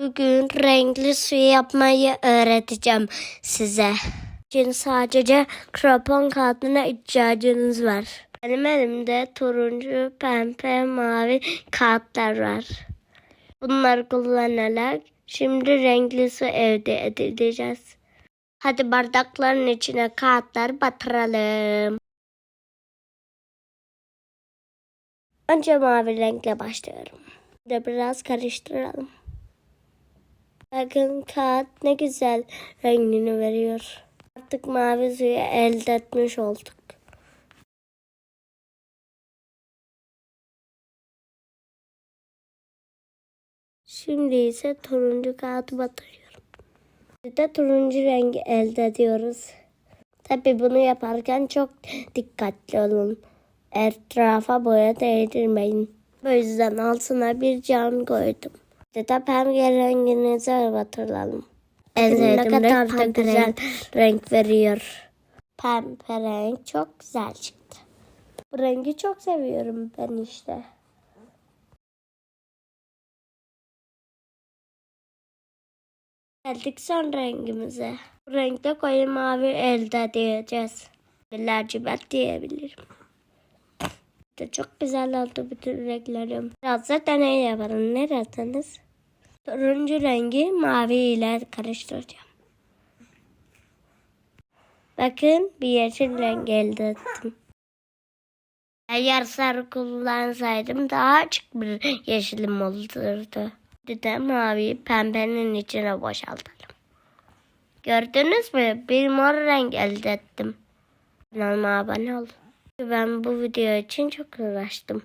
Bugün renkli su yapmayı öğreteceğim size. Için sadece krapon kağıdına ihtiyacınız var. Benim elimde turuncu, pembe, mavi kağıtlar var. Bunları kullanarak şimdi renkli su elde edeceğiz. Hadi bardakların içine kağıtlar batıralım. Önce mavi renkle başlıyorum. De biraz karıştıralım. Bakın kağıt ne güzel rengini veriyor. Artık mavi suyu elde etmiş olduk. Şimdi ise turuncu kağıdı batırıyorum. Bir de turuncu rengi elde ediyoruz. Tabi bunu yaparken çok dikkatli olun. Etrafa boya değdirmeyin. Bu yüzden altına bir cam koydum. De pembe renginize batıralım. En ne kadar da güzel renk veriyor. Pembe renk çok güzel çıktı. Bu rengi çok seviyorum ben işte. Geldik son rengimize. Bu renkte koyu mavi elde edeceğiz. Lacivert diyebilirim. De çok güzel oldu bütün renklerim. Biraz da deney yaparım. Ne dersiniz? Turuncu rengi mavi ile karıştıracağım. Bakın bir yeşil renk elde ettim. Eğer sarı kullansaydım daha açık bir yeşilim olurdu. Bir de mavi pembenin içine boşaltalım. Gördünüz mü? Bir mor renk elde ettim. Kanalıma abone olun. Ben bu video için çok uğraştım.